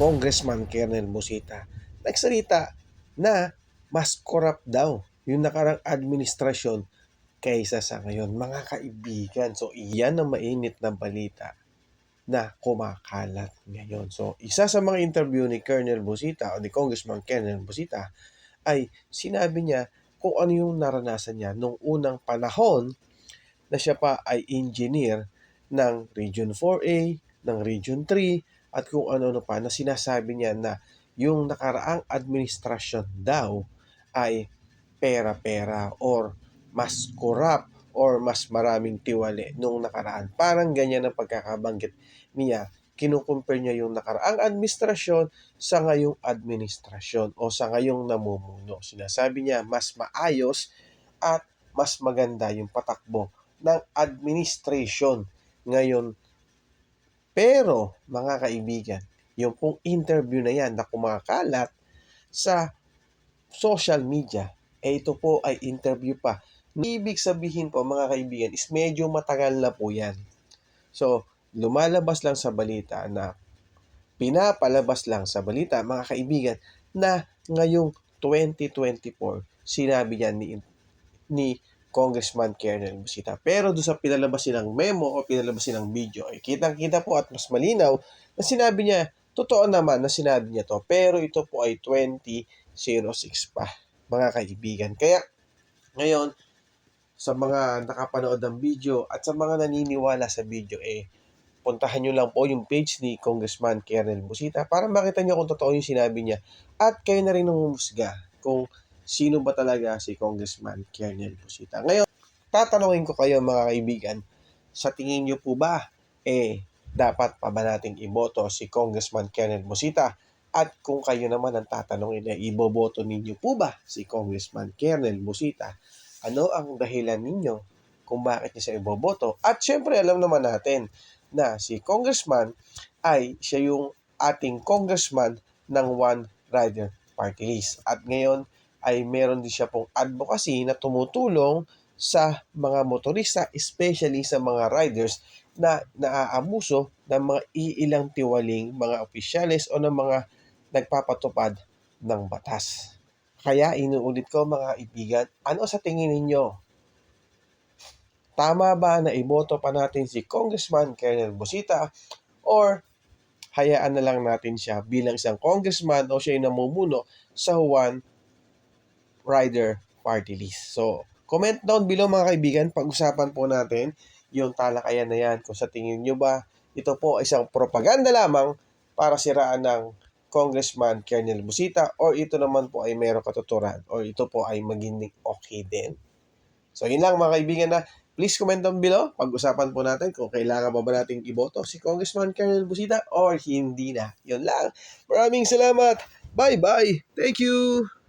Congressman Kernel Busita. Nagsalita na mas corrupt daw yung nakarang administrasyon kaysa sa ngayon. Mga kaibigan, so iyan ang mainit na balita na kumakalat ngayon. So, isa sa mga interview ni Colonel Busita o ni Congressman Colonel Busita ay sinabi niya kung ano yung naranasan niya nung unang panahon na siya pa ay engineer ng Region 4A, ng Region 3, at kung ano-ano pa na sinasabi niya na yung nakaraang administrasyon daw ay pera-pera or mas corrupt or mas maraming tiwali nung nakaraan. Parang ganyan ang pagkakabanggit niya. Kinukumpare niya yung nakaraang administrasyon sa ngayong administrasyon o sa ngayong namumuno. Sinasabi niya mas maayos at mas maganda yung patakbo ng administration ngayon. Pero, mga kaibigan, yung pong interview na yan na kumakalat sa social media, eh ito po ay interview pa Ibig sabihin po mga kaibigan is medyo matagal na po yan. So, lumalabas lang sa balita na pinapalabas lang sa balita mga kaibigan na ngayong 2024 sinabi niya ni, ni Congressman Kernel Busita. Pero doon sa pinalabas silang memo o pinalabas silang video, eh, kitang-kita po at mas malinaw na sinabi niya, totoo naman na sinabi niya to, pero ito po ay 2006 pa, mga kaibigan. Kaya, ngayon, sa mga nakapanood ng video at sa mga naniniwala sa video, eh, puntahan nyo lang po yung page ni Congressman Kernel Busita para makita nyo kung totoo yung sinabi niya at kayo na rin humusga kung sino ba talaga si Congressman Kernel Busita. Ngayon, tatanungin ko kayo mga kaibigan, sa tingin nyo po ba, eh, dapat pa ba nating iboto si Congressman Kernel Busita? At kung kayo naman ang tatanungin, eh, iboboto ninyo po ba si Congressman Kernel Busita? ano ang dahilan ninyo kung bakit niya siya iboboto. At syempre, alam naman natin na si congressman ay siya yung ating congressman ng One Rider Party List. At ngayon ay meron din siya pong advocacy na tumutulong sa mga motorista, especially sa mga riders na naaabuso ng mga iilang tiwaling mga opisyales o ng mga nagpapatupad ng batas. Kaya inuulit ko mga kaibigan, ano sa tingin ninyo? Tama ba na iboto pa natin si Congressman Kernel Busita or hayaan na lang natin siya bilang isang congressman o siya yung namumuno sa Juan Rider Party List. So, comment down below mga kaibigan, pag-usapan po natin yung talakayan na yan. Kung sa tingin nyo ba, ito po ay isang propaganda lamang para siraan ng Congressman Kernel Busita or ito naman po ay mayroong katuturan or ito po ay maging okay din. So yun lang mga kaibigan na please comment down below. Pag-usapan po natin kung kailangan ba ba nating iboto si Congressman Kernel Busita or hindi na. Yun lang. Maraming salamat. Bye-bye. Thank you.